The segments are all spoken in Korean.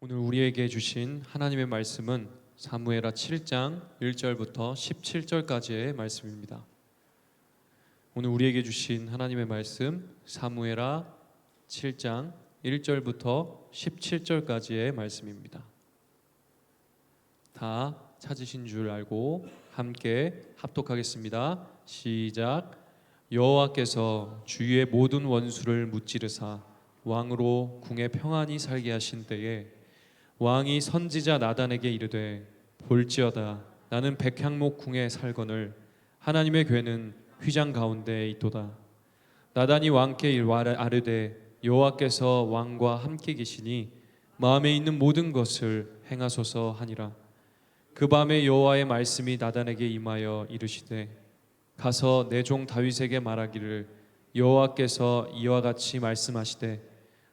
오늘 우리에게 주신 하나님의 말씀은 사무엘하 7장 1절부터 17절까지의 말씀입니다. 오늘 우리에게 주신 하나님의 말씀 사무엘하 7장 1절부터 17절까지의 말씀입니다. 다 찾으신 줄 알고 함께 합독하겠습니다. 시작. 여호와께서 주위의 모든 원수를 무찌르사 왕으로 궁에 평안히 살게 하신 때에 왕이 선지자 나단에게 이르되 볼지어다 나는 백향목 궁에 살거늘 하나님의 괴는 휘장 가운데 있도다. 나단이 왕께 아르되 여호와께서 왕과 함께 계시니 마음에 있는 모든 것을 행하소서 하니라. 그 밤에 여호와의 말씀이 나단에게 임하여 이르시되 가서 내 종 다윗에게 말하기를 여호와께서 이와 같이 말씀하시되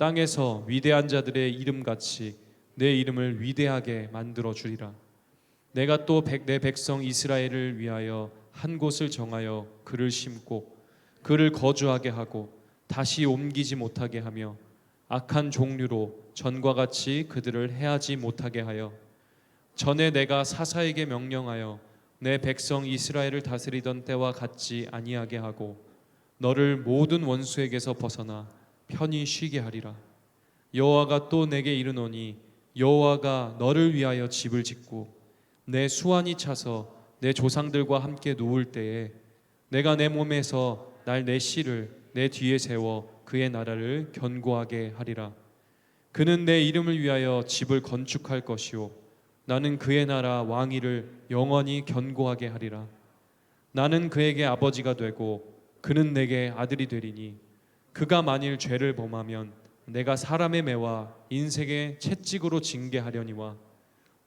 땅에서 위대한 자들의 이름 같이 내 이름을 위대하게 만들어 주리라. 내가 또 내 백성 이스라엘을 위하여 한 곳을 정하여 그를 심고 그를 거주하게 하고 다시 옮기지 못하게 하며 악한 종류로 전과 같이 그들을 해하지 못하게 하여 전에 내가 사사에게 명령하여 내 백성 이스라엘을 다스리던 때와 같지 아니하게 하고 너를 모든 원수에게서 벗어나 편히 쉬게 하리라. 여호와가 또 내게 이르노니 여호와가 너를 위하여 집을 짓고 내 수완이 차서 내 조상들과 함께 누울 때에 내가 내 몸에서 날 내 씨를 내 뒤에 세워 그의 나라를 견고하게 하리라. 그는 내 이름을 위하여 집을 건축할 것이요 나는 그의 나라 왕위를 영원히 견고하게 하리라. 나는 그에게 아버지가 되고 그는 내게 아들이 되리니 그가 만일 죄를 범하면 내가 사람의 매와 인생의 채찍으로 징계하려니와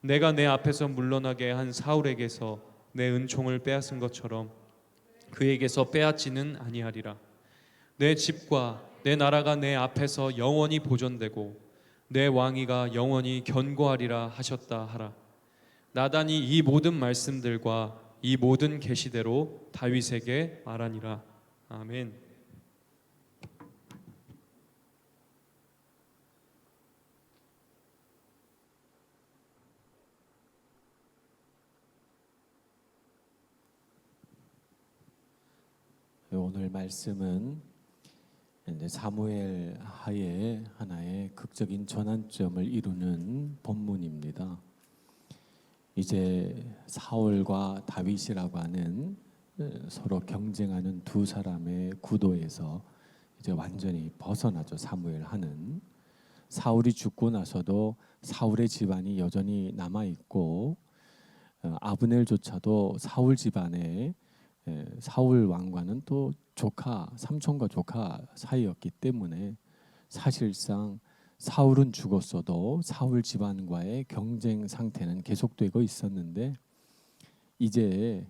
내가 내 앞에서 물러나게 한 사울에게서 내 은총을 빼앗은 것처럼 그에게서 빼앗지는 아니하리라. 내 집과 내 나라가 내 앞에서 영원히 보존되고 내 왕위가 영원히 견고하리라 하셨다 하라. 나단이 이 모든 말씀들과 이 모든 계시대로 다윗에게 말하니라. 아멘. 오늘 말씀은 사무엘 하에 하나의 극적인 전환점을 이루는 본문입니다. 이제 사울과 다윗이라고 하는 서로 경쟁하는 두 사람의 구도에서 이제 완전히 벗어나죠. 사무엘 하는 사울이 죽고 나서도 사울의 집안이 여전히 남아 있고 어, 아브넬조차도 사울 집안에 사울 왕과는 또 조카 삼촌과 조카 사이였기 때문에 사실상 사울은 죽었어도 사울 집안과의 경쟁 상태는 계속되고 있었는데 이제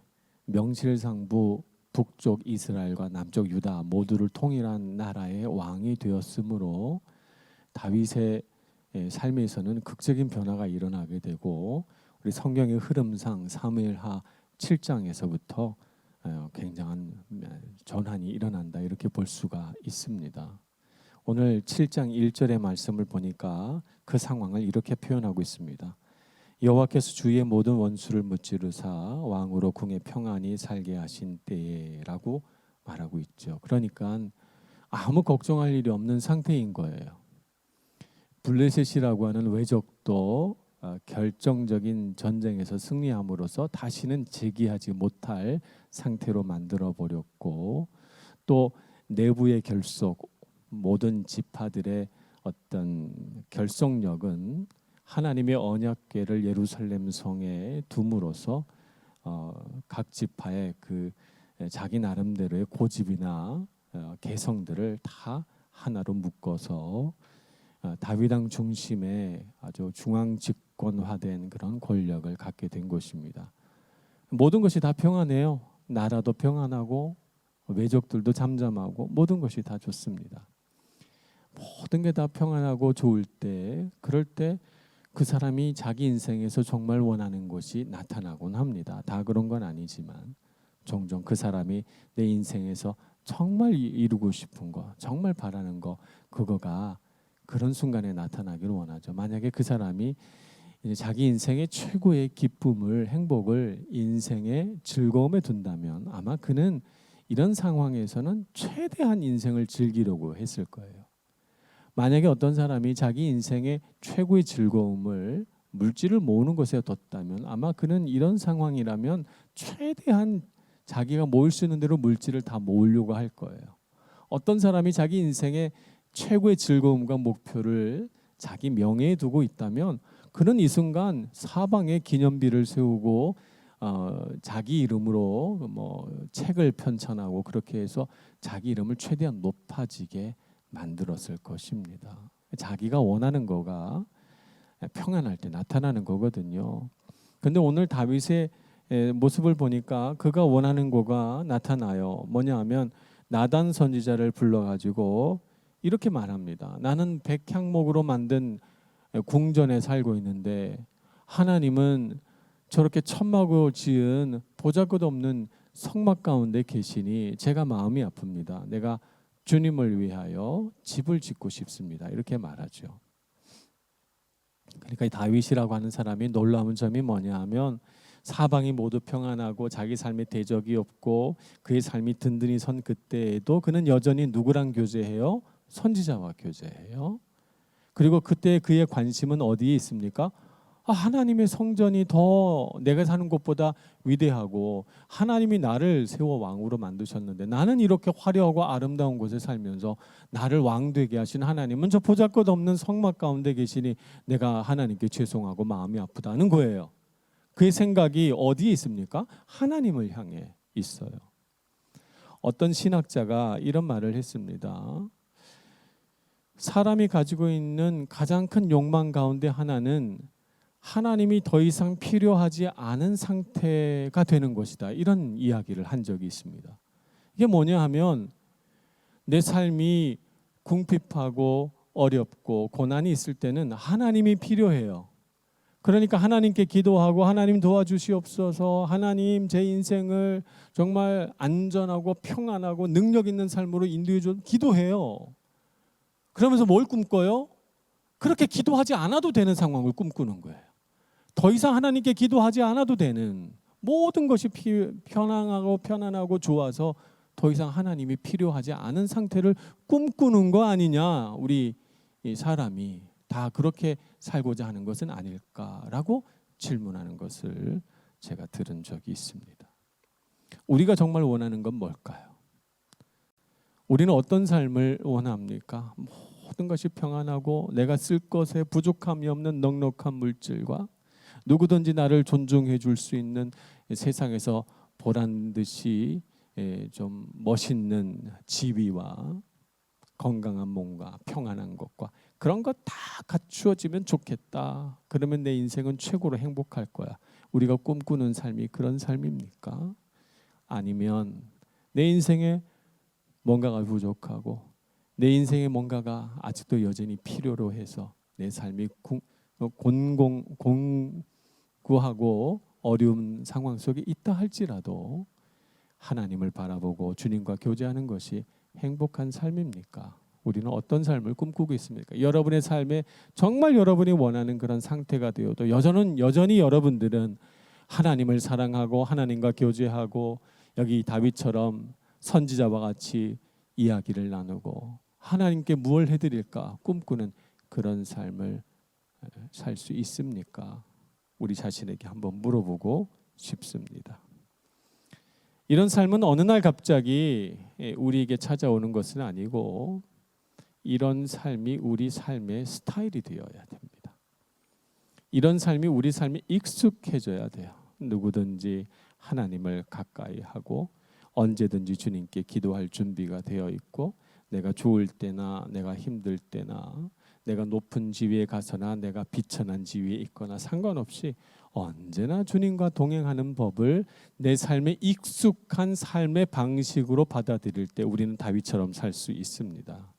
명실상부 북쪽 이스라엘과 남쪽 유다 모두를 통일한 나라의 왕이 되었으므로 다윗의 삶에서는 극적인 변화가 일어나게 되고 우리 성경의 흐름상 사무엘하 7장에서부터 어, 굉장한 전환이 일어난다 이렇게 볼 수가 있습니다. 오늘 7장 1절의 말씀을 보니까 그 상황을 이렇게 표현하고 있습니다. 여호와께서 주의 모든 원수를 무찌르사 왕으로 궁에 평안히 살게 하신 때라고 말하고 있죠. 그러니까 아무 걱정할 일이 없는 상태인 거예요. 블레셋이라고 하는 외적도 어, 결정적인 전쟁에서 승리함으로써 다시는 재기하지 못할 상태로 만들어 버렸고 또 내부의 결속 모든 지파들의 어떤 결속력은 하나님의 언약궤를 예루살렘 성에 둠으로써 어, 각 지파의 그 자기 나름대로의 고집이나 어, 개성들을 다 하나로 묶어서 어, 다윗왕 중심의 아주 중앙 집 권화된 그런 권력을 갖게 된 것입니다. 모든 것이 다 평안해요. 나라도 평안하고 외족들도 잠잠하고 모든 것이 다 좋습니다. 모든 게 다 평안하고 좋을 때 그럴 때 그 사람이 자기 인생에서 정말 원하는 것이 나타나곤 합니다. 다 그런 건 아니지만 종종 그 사람이 내 인생에서 정말 이- 이루고 싶은 거, 정말 바라는 거 그거가 그런 순간에 나타나기를 원하죠. 만약에 그 사람이 자기 인생의 최고의 기쁨을 행복을 인생의 즐거움에 둔다면 아마 그는 이런 상황에서는 최대한 인생을 즐기려고 했을 거예요. 만약에 어떤 사람이 자기 인생의 최고의 즐거움을 물질을 모으는 것에 뒀다면 아마 그는 이런 상황이라면 최대한 자기가 모을 수 있는 대로 물질을 다 모으려고 할 거예요. 어떤 사람이 자기 인생의 최고의 즐거움과 목표를 자기 명예에 두고 있다면 그는 이 순간 사방에 기념비를 세우고 어, 자기 이름으로 뭐 책을 편찬하고 그렇게 해서 자기 이름을 최대한 높아지게 만들었을 것입니다. 자기가 원하는 거가 평안할 때 나타나는 거거든요. 근데 오늘 다윗의 에, 모습을 보니까 그가 원하는 거가 나타나요. 뭐냐 하면 나단 선지자를 불러가지고 이렇게 말합니다. 나는 백향목으로 만든 궁전에 살고 있는데 하나님은 저렇게 천막으로 지은 보잘것없는 성막 가운데 계시니 제가 마음이 아픕니다. 내가 주님을 위하여 집을 짓고 싶습니다. 이렇게 말하죠. 그러니까 이 다윗이라고 하는 사람이 놀라운 점이 뭐냐 하면 사방이 모두 평안하고 자기 삶에 대적이 없고 그의 삶이 든든히 선 그때에도 그는 여전히 누구랑 교제해요? 선지자와 교제해요. 그리고 그때 그의 관심은 어디에 있습니까? 아, 하나님의 성전이 더 내가 사는 곳보다 위대하고 하나님이 나를 세워 왕으로 만드셨는데 나는 이렇게 화려하고 아름다운 곳에 살면서 나를 왕 되게 하신 하나님은 저 보잘것없는 성막 가운데 계시니 내가 하나님께 죄송하고 마음이 아프다는 거예요. 그의 생각이 어디에 있습니까? 하나님을 향해 있어요. 어떤 신학자가 이런 말을 했습니다. 사람이 가지고 있는 가장 큰 욕망 가운데 하나는 하나님이 더 이상 필요하지 않은 상태가 되는 것이다. 이런 이야기를 한 적이 있습니다. 이게 뭐냐 하면 내 삶이 궁핍하고 어렵고 고난이 있을 때는 하나님이 필요해요. 그러니까 하나님께 기도하고 하나님 도와주시옵소서 하나님 제 인생을 정말 안전하고 평안하고 능력 있는 삶으로 인도해 줘 기도해요. 그러면서 뭘 꿈꿔요? 그렇게 기도하지 않아도 되는 상황을 꿈꾸는 거예요. 더 이상 하나님께 기도하지 않아도 되는 모든 것이 피, 편안하고 편안하고 좋아서 더 이상 하나님이 필요하지 않은 상태를 꿈꾸는 거 아니냐 우리 이 사람이 다 그렇게 살고자 하는 것은 아닐까라고 질문하는 것을 제가 들은 적이 있습니다. 우리가 정말 원하는 건 뭘까요? 우리는 어떤 삶을 원합니까? 모든 것이 평안하고 내가 쓸 것에 부족함이 없는 넉넉한 물질과 누구든지 나를 존중해 줄 수 있는 세상에서 보란 듯이 예, 좀 멋있는 지위와 건강한 몸과 평안한 것과 그런 것 다 갖추어지면 좋겠다. 그러면 내 인생은 최고로 행복할 거야. 우리가 꿈꾸는 삶이 그런 삶입니까? 아니면 내 인생에 뭔가가 부족하고 내 인생에 뭔가가 아직도 여전히 필요로 해서 내 삶이 공- 어, 곤공 공구하고 어려운 상황 속에 있다 할지라도 하나님을 바라보고 주님과 교제하는 것이 행복한 삶입니까? 우리는 어떤 삶을 꿈꾸고 있습니까? 여러분의 삶에 정말 여러분이 원하는 그런 상태가 되어도 여전은 여전히 여러분들은 하나님을 사랑하고 하나님과 교제하고 여기 다윗처럼 선지자와 같이 이야기를 나누고 하나님께 무엇을 해드릴까 꿈꾸는 그런 삶을 살 수 있습니까? 우리 자신에게 한번 물어보고 싶습니다. 이런 삶은 어느 날 갑자기 우리에게 찾아오는 것은 아니고 이런 삶이 우리 삶의 스타일이 되어야 됩니다. 이런 삶이 우리 삶에 익숙해져야 돼요. 누구든지 하나님을 가까이 하고 언제든지 주님께 기도할 준비가 되어 있고 내가 좋을 때나 내가 힘들 때나 내가 높은 지위에 가서나 내가 비천한 지위에 있거나 상관없이 언제나 주님과 동행하는 법을 내 삶에 익숙한 삶의 방식으로 받아들일 때 우리는 다윗처럼 살 수 있습니다.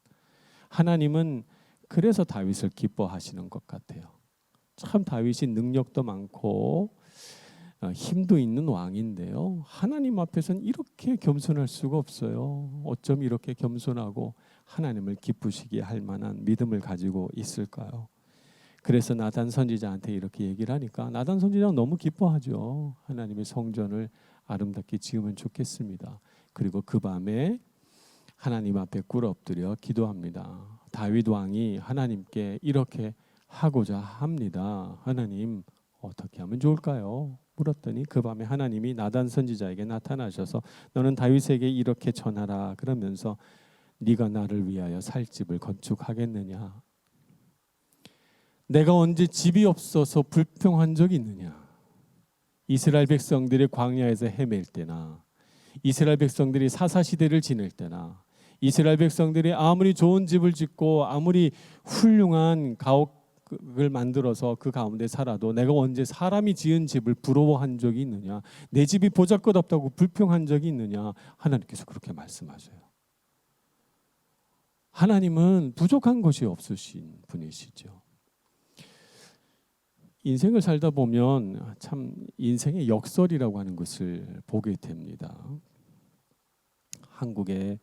하나님은 그래서 다윗을 기뻐하시는 것 같아요. 참 다윗이 능력도 많고 어, 힘도 있는 왕인데요. 하나님 앞에서는 이렇게 겸손할 수가 없어요. 어쩜 이렇게 겸손하고 하나님을 기쁘시게 할 만한 믿음을 가지고 있을까요? 그래서 나단 선지자한테 이렇게 얘기를 하니까 나단 선지자는 너무 기뻐하죠. 하나님의 성전을 아름답게 지으면 좋겠습니다. 그리고 그 밤에 하나님 앞에 꿇어 엎드려 기도합니다. 다윗 왕이 하나님께 이렇게 하고자 합니다. 하나님 어떻게 하면 좋을까요? 물었더니 그 밤에 하나님이 나단 선지자에게 나타나셔서 너는 다윗에게 이렇게 전하라 그러면서 네가 나를 위하여 살 집을 건축하겠느냐? 내가 언제 집이 없어서 불평한 적이 있느냐? 이스라엘 백성들이 광야에서 헤맬 때나 이스라엘 백성들이 사사 시대를 지낼 때나 이스라엘 백성들이 아무리 좋은 집을 짓고 아무리 훌륭한 가옥 을 만들어서 그 가운데 살아도 내가 언제 사람이 지은 집을 부러워한 적이 있느냐? 내 집이 보잘것없다고 불평한 적이 있느냐? 하나님께서 그렇게 말씀하셔요. 하나님은 부족한 것이 없으신 분이시죠. 인생을 살다 보면 참 인생의 역설이라고 하는 것을 보게 됩니다. 한국의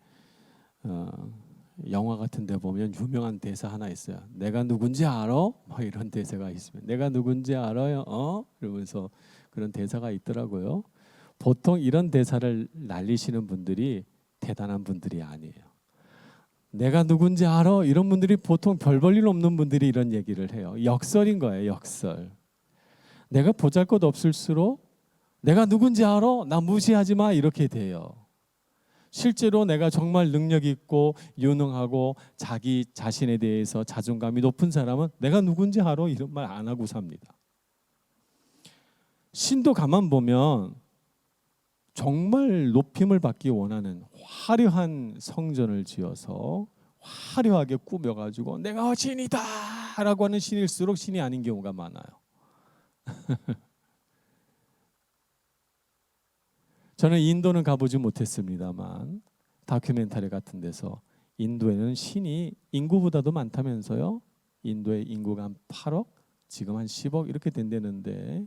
어, 영화 같은 데 보면 유명한 대사 하나 있어요. 내가 누군지 알아? 뭐 이런 대사가 있으면 내가 누군지 알아요? 어? 이러면서 그런 대사가 있더라고요. 보통 이런 대사를 날리시는 분들이 대단한 분들이 아니에요. 내가 누군지 알아? 이런 분들이 보통 별 볼일 없는 분들이 이런 얘기를 해요. 역설인 거예요, 역설. 내가 보잘것 없을수록 내가 누군지 알아? 나 무시하지 마 이렇게 돼요. 실제로 내가 정말 능력 있고 유능하고 자기 자신에 대해서 자존감이 높은 사람은 내가 누군지 알아? 이런 말 안 하고 삽니다. 신도 가만 보면 정말 높임을 받기 원하는 화려한 성전을 지어서 화려하게 꾸며 가지고 내가 신이다라고 하는 신일수록 신이 아닌 경우가 많아요. 저는 인도는 가보지 못했습니다만 다큐멘터리 같은 데서 인도에는 신이 인구보다도 많다면서요. 인도의 인구가 한 8억, 지금 한 10억 이렇게 된다는데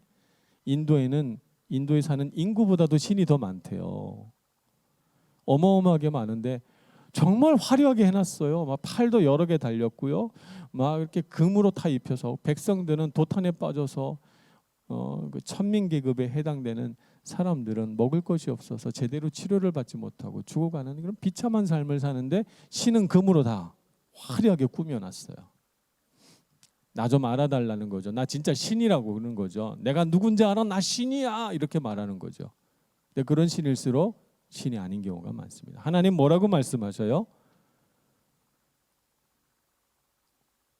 인도에는 인도에 사는 인구보다도 신이 더 많대요. 어마어마하게 많은데 정말 화려하게 해놨어요. 막 팔도 여러 개 달렸고요. 막 이렇게 금으로 다 입혀서 백성들은 도탄에 빠져서 어, 그 천민 계급에 해당되는 사람들은 먹을 것이 없어서 제대로 치료를 받지 못하고 죽어가는 그런 비참한 삶을 사는데 신은 금으로 다 화려하게 꾸며놨어요. 나 좀 알아달라는 거죠. 나 진짜 신이라고 그러는 거죠. 내가 누군지 알아? 나 신이야 이렇게 말하는 거죠. 근데 그런 신일수록 신이 아닌 경우가 많습니다. 하나님 뭐라고 말씀하셔요?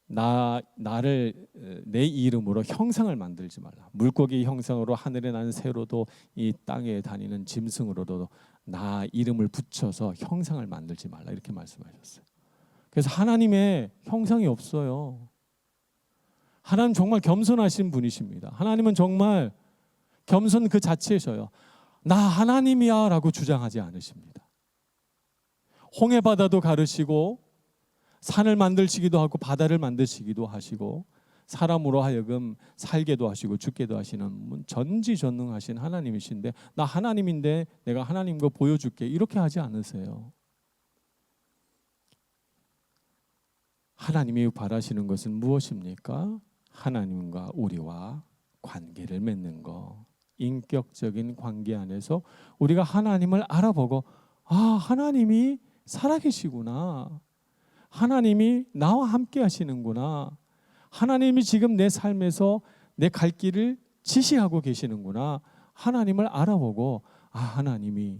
나 나를 에, 내 이름으로 형상을 만들지 말라. 물고기 형상으로 하늘에 나는 새로도 이 땅에 다니는 짐승으로도 나 이름을 붙여서 형상을 만들지 말라 이렇게 말씀하셨어요. 그래서 하나님의 형상이 없어요. 하나님 정말 겸손하신 분이십니다. 하나님은 정말 겸손 그 자체셔요. 나 하나님이야라고 주장하지 않으십니다. 홍해 바다도 가르시고 산을 만드시기도 하고 바다를 만드시기도 하시고 사람으로 하여금 살게도 하시고 죽게도 하시는 전지전능하신 하나님이신데 나 하나님인데 내가 하나님 거 보여줄게 이렇게 하지 않으세요. 하나님이 바라시는 것은 무엇입니까? 하나님과 우리와 관계를 맺는 거. 인격적인 관계 안에서 우리가 하나님을 알아보고 아, 하나님이 살아계시구나. 하나님이 나와 함께 하시는구나. 하나님이 지금 내 삶에서 내 갈 길을 지시하고 계시는구나. 하나님을 알아보고 아 하나님이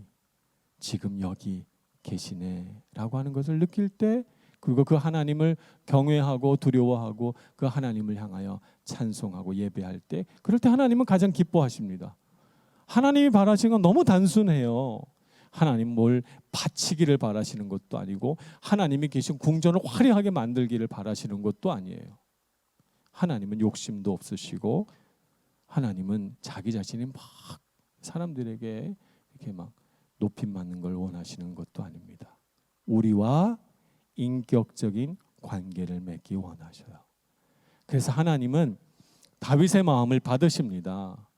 지금 여기 계시네라고 하는 것을 느낄 때 그리고 그 하나님을 경외하고 두려워하고 그 하나님을 향하여 찬송하고 예배할 때 그럴 때 하나님은 가장 기뻐하십니다. 하나님이 바라시는 건 너무 단순해요. 하나님 뭘 바치기를 바라시는 것도 아니고 하나님이 계신 궁전을 화려하게 만들기를 바라시는 것도 아니에요. 하나님은 욕심도 없으시고 하나님은 자기 자신이 막 사람들에게 이렇게 막 높임 받는 걸 원하시는 것도 아닙니다. 우리와 인격적인 관계를 맺기 원하셔요. 그래서 하나님은 다윗의 마음을 받으십니다.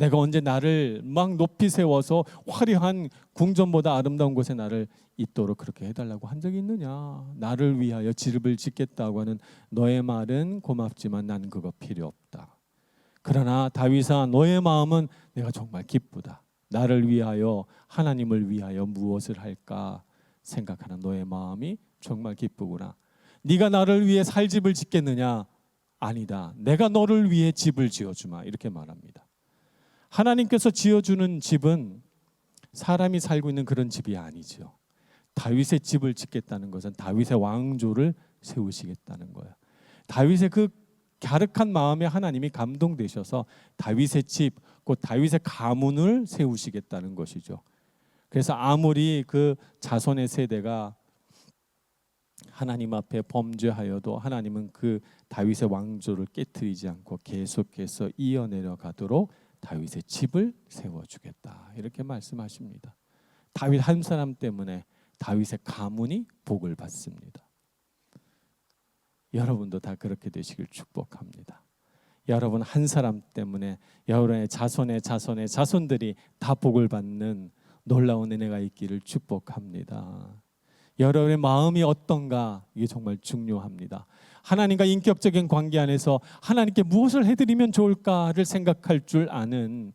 내가 언제 나를 막 높이 세워서 화려한 궁전보다 아름다운 곳에 나를 있도록 그렇게 해달라고 한 적이 있느냐? 나를 위하여 지름을 짓겠다고 하는 너의 말은 고맙지만 난 그거 필요 없다. 그러나 다윗아 너의 마음은 내가 정말 기쁘다. 나를 위하여 하나님을 위하여 무엇을 할까 생각하는 너의 마음이 정말 기쁘구나. 네가 나를 위해 살 집을 짓겠느냐? 아니다. 내가 너를 위해 집을 지어주마. 이렇게 말합니다. 하나님께서 지어주는 집은 사람이 살고 있는 그런 집이 아니죠. 다윗의 집을 짓겠다는 것은 다윗의 왕조를 세우시겠다는 거예요. 다윗의 그 갸륵한 마음에 하나님이 감동되셔서 다윗의 집, 곧 다윗의 가문을 세우시겠다는 것이죠. 그래서 아무리 그 자손의 세대가 하나님 앞에 범죄하여도 하나님은 그 다윗의 왕조를 깨뜨리지 않고 계속해서 이어내려 가도록 다윗의 집을 세워 주겠다. 이렇게 말씀하십니다. 다윗 한 사람 때문에 다윗의 가문이 복을 받습니다. 여러분도 다 그렇게 되시길 축복합니다. 여러분 한 사람 때문에 여러분의 자손의 자손의 자손들이 다 복을 받는 놀라운 은혜가 있기를 축복합니다. 여러분의 마음이 어떤가 이게 정말 중요합니다. 하나님과 인격적인 관계 안에서 하나님께 무엇을 해드리면 좋을까를 생각할 줄 아는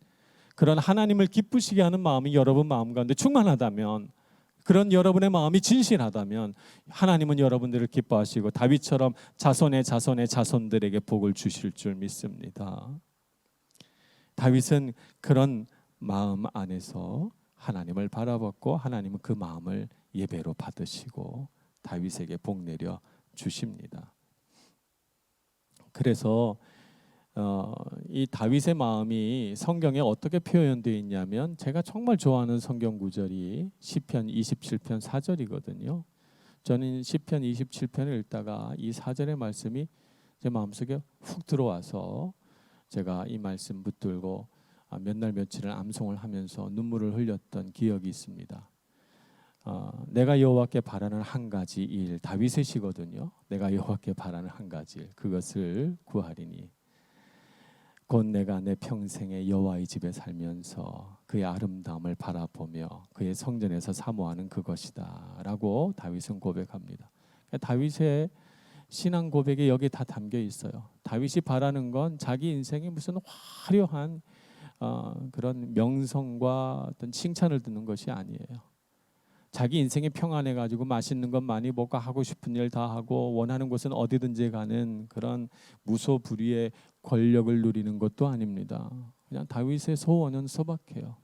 그런 하나님을 기쁘시게 하는 마음이 여러분 마음 가운데 충만하다면 그런 여러분의 마음이 진실하다면 하나님은 여러분들을 기뻐하시고 다윗처럼 자손의 자손의 자손들에게 복을 주실 줄 믿습니다. 다윗은 그런 마음 안에서 하나님을 바라봤고 하나님은 그 마음을 예배로 받으시고 다윗에게 복 내려 주십니다. 그래서 어, 이 다윗의 마음이 성경에 어떻게 표현되어 있냐면 제가 정말 좋아하는 성경 구절이 시편 27편 4절이거든요. 저는 시편 27편을 읽다가 이 4절의 말씀이 제 마음속에 훅 들어와서 제가 이 말씀 붙들고 아, 몇날 며칠을 암송을 하면서 눈물을 흘렸던 기억이 있습니다. 어, 내가 여호와께 바라는 한 가지 일 다윗의 시거든요. 내가 여호와께 바라는 한 가지 일 그것을 구하리니 곧 내가 내 평생에 여호와의 집에 살면서 그의 아름다움을 바라보며 그의 성전에서 사모하는 그것이다라고 다윗은 고백합니다. 그러니까 다윗의 신앙 고백이 여기 다 담겨 있어요. 다윗이 바라는 건 자기 인생이 무슨 화려한 어, 그런 명성과 어떤 칭찬을 듣는 것이 아니에요. 자기 인생이 평안해 가지고 맛있는 것 많이 먹고 하고 싶은 일 다 하고 원하는 곳은 어디든지 가는 그런 무소불위의 권력을 누리는 것도 아닙니다. 그냥 다윗의 소원은 소박해요.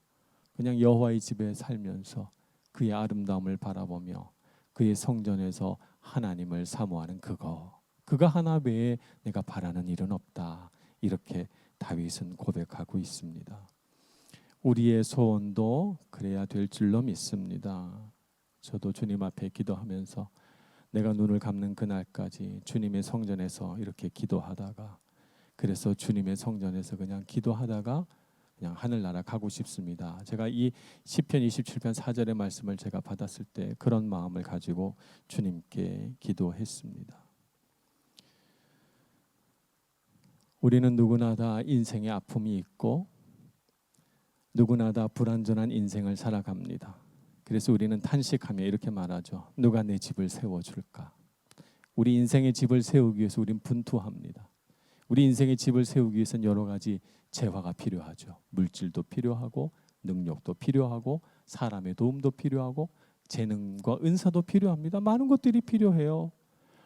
그냥 여호와의 집에 살면서 그의 아름다움을 바라보며 그의 성전에서 하나님을 사모하는 그거. 그가 하나 외에 내가 바라는 일은 없다. 이렇게 다윗은 고백하고 있습니다. 우리의 소원도 그래야 될 줄로 믿습니다. 저도 주님 앞에 기도하면서 내가 눈을 감는 그날까지 주님의 성전에서 이렇게 기도하다가 그래서 주님의 성전에서 그냥 기도하다가 그냥 하늘나라 가고 싶습니다. 제가 이 시편 27편 4절의 말씀을 제가 받았을 때 그런 마음을 가지고 주님께 기도했습니다. 우리는 누구나 다 인생의 아픔이 있고 누구나 다 불완전한 인생을 살아갑니다. 그래서 우리는 탄식하며 이렇게 말하죠. 누가 내 집을 세워줄까? 우리 인생의 집을 세우기 위해서 우린 분투합니다. 우리 인생의 집을 세우기 위해서는 여러 가지 재화가 필요하죠. 물질도 필요하고 능력도 필요하고 사람의 도움도 필요하고 재능과 은사도 필요합니다. 많은 것들이 필요해요.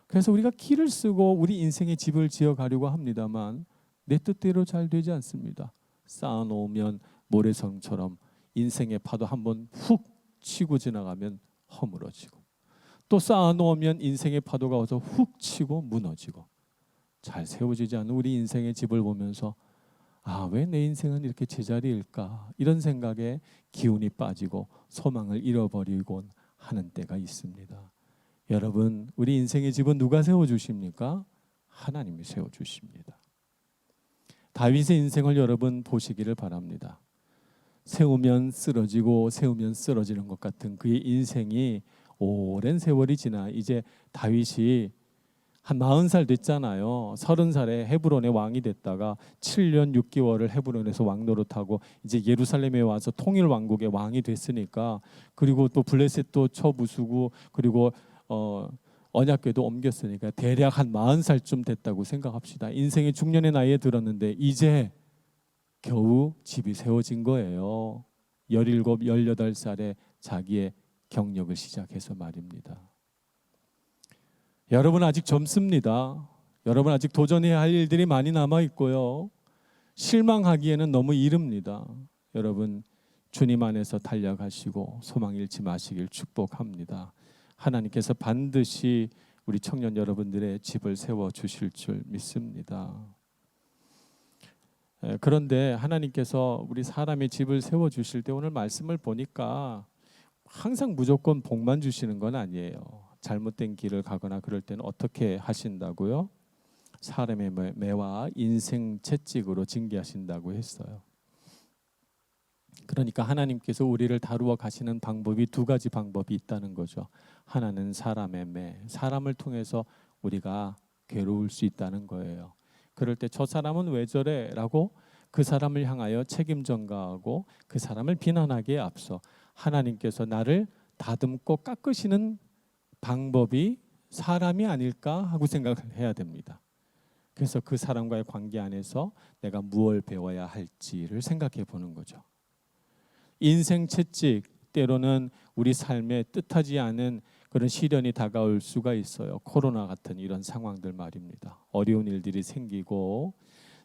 그래서 우리가 키를 쓰고 우리 인생의 집을 지어 가려고 합니다만 내 뜻대로 잘 되지 않습니다. 쌓아놓으면 모래성처럼 인생의 파도 한번 훅 치고 지나가면 허물어지고 또 쌓아놓으면 인생의 파도가 와서 훅 치고 무너지고 잘 세워지지 않은 우리 인생의 집을 보면서 아 왜 내 인생은 이렇게 제자리일까 이런 생각에 기운이 빠지고 소망을 잃어버리곤 하는 때가 있습니다. 여러분 우리 인생의 집은 누가 세워 주십니까? 하나님이 세워 주십니다. 다윗의 인생을 여러분 보시기를 바랍니다. 세우면 쓰러지고 세우면 쓰러지는 것 같은 그의 인생이 오랜 세월이 지나 이제 다윗이 한 40살 됐잖아요. 30살에 헤브론의 왕이 됐다가 7년 6개월을 헤브론에서 왕노릇하고 이제 예루살렘에 와서 통일 왕국의 왕이 됐으니까 그리고 또 블레셋도 쳐부수고 그리고 어 언약궤도 옮겼으니까 대략 한 40살쯤 됐다고 생각합시다. 인생의 중년의 나이에 들었는데 이제 겨우 집이 세워진 거예요. 17, 18살에 자기의 경력을 시작해서 말입니다. 여러분 아직 젊습니다. 여러분 아직 도전해야 할 일들이 많이 남아 있고요. 실망하기에는 너무 이릅니다. 여러분 주님 안에서 달려가시고 소망 잃지 마시길 축복합니다. 하나님께서 반드시 우리 청년 여러분들의 집을 세워 주실 줄 믿습니다. 에, 그런데 하나님께서 우리 사람의 집을 세워 주실 때 오늘 말씀을 보니까 항상 무조건 복만 주시는 건 아니에요. 잘못된 길을 가거나 그럴 때는 어떻게 하신다고요? 사람의 매- 매와 인생 채찍으로 징계하신다고 했어요. 그러니까 하나님께서 우리를 다루어 가시는 방법이 두 가지 방법이 있다는 거죠. 하나는 사람의 매, 사람을 통해서 우리가 괴로울 수 있다는 거예요. 그럴 때 저 사람은 왜 저래라고 그 사람을 향하여 책임 전가하고 그 사람을 비난하기에 앞서 하나님께서 나를 다듬고 깎으시는 방법이 사람이 아닐까 하고 생각을 해야 됩니다. 그래서 그 사람과의 관계 안에서 내가 무엇을 배워야 할지를 생각해 보는 거죠. 인생 채찍 때로는 우리 삶에 뜻하지 않은 그런 시련이 다가올 수가 있어요. 코로나 같은 이런 상황들 말입니다. 어려운 일들이 생기고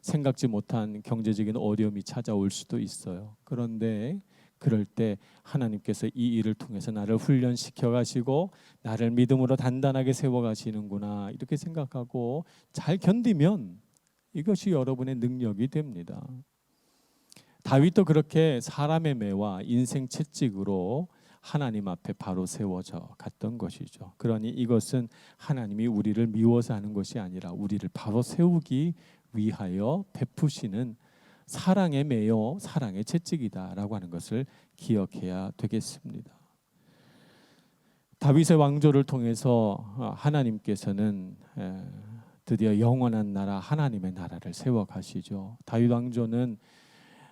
생각지 못한 경제적인 어려움이 찾아올 수도 있어요. 그런데 그럴 때 하나님께서 이 일을 통해서 나를 훈련시켜 가시고 나를 믿음으로 단단하게 세워 가시는구나 이렇게 생각하고 잘 견디면 이것이 여러분의 능력이 됩니다. 다윗도 그렇게 사람의 매와 인생 채찍으로 하나님 앞에 바로 세워져 갔던 것이죠. 그러니 이것은 하나님이 우리를 미워서 하는 것이 아니라 우리를 바로 세우기 위하여 베푸시는 사랑의 매여 사랑의 채찍이다라고 하는 것을 기억해야 되겠습니다. 다윗의 왕조를 통해서 하나님께서는 에, 드디어 영원한 나라 하나님의 나라를 세워 가시죠. 다윗 왕조는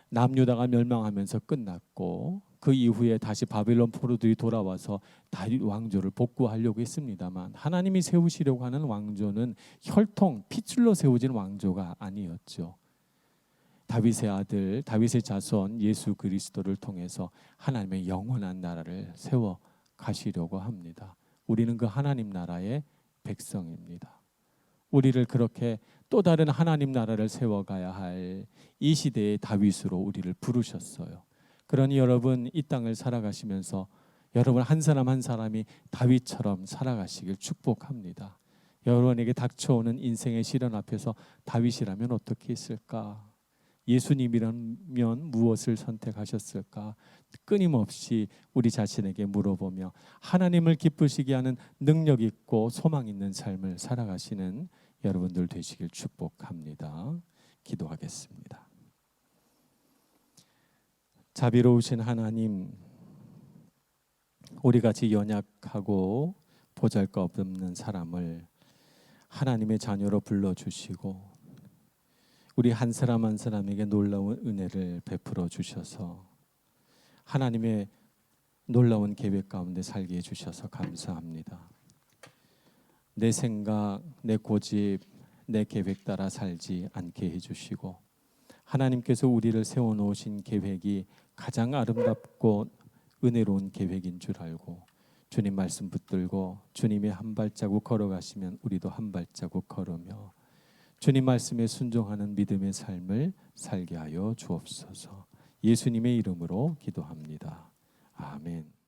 남유다가 멸망하면서 끝났고 그 이후에 다시 바빌론 포로들이 돌아와서 다윗 왕조를 복구하려고 했습니다만 하나님이 세우시려고 하는 왕조는 혈통 핏줄로 세워진 왕조가 아니었죠. 다윗의 아들 다윗의 자손 예수 그리스도를 통해서 하나님의 영원한 나라를 세워 가시려고 합니다. 우리는 그 하나님 나라의 백성입니다. 우리를 그렇게 또 다른 하나님 나라를 세워가야 할 이 시대의 다윗으로 우리를 부르셨어요. 그러니 여러분 이 땅을 살아가시면서 여러분 한 사람 한 사람이 다윗처럼 살아가시길 축복합니다. 여러분에게 닥쳐오는 인생의 시련 앞에서 다윗이라면 어떻게 했을까? 예수님이라면 무엇을 선택하셨을까? 끊임없이 우리 자신에게 물어보며 하나님을 기쁘시게 하는 능력 있고 소망 있는 삶을 살아가시는 여러분들 되시길 축복합니다. 기도하겠습니다. 자비로우신 하나님, 우리 같이 연약하고 보잘것없는 사람을 하나님의 자녀로 불러 주시고 우리 한 사람 한 사람에게 놀라운 은혜를 베풀어 주셔서 하나님의 놀라운 계획 가운데 살게 해 주셔서 감사합니다. 내 생각, 내 고집, 내 계획 따라 살지 않게 해 주시고 하나님께서 우리를 세워 놓으신 계획이 가장 아름답고 은혜로운 계획인 줄 알고 주님 말씀 붙들고 주님의 한 발자국 걸어가시면 우리도 한 발자국 걸으며 주님 말씀에 순종하는 믿음의 삶을 살게 하여 주옵소서. 예수님의 이름으로 기도합니다. 아멘.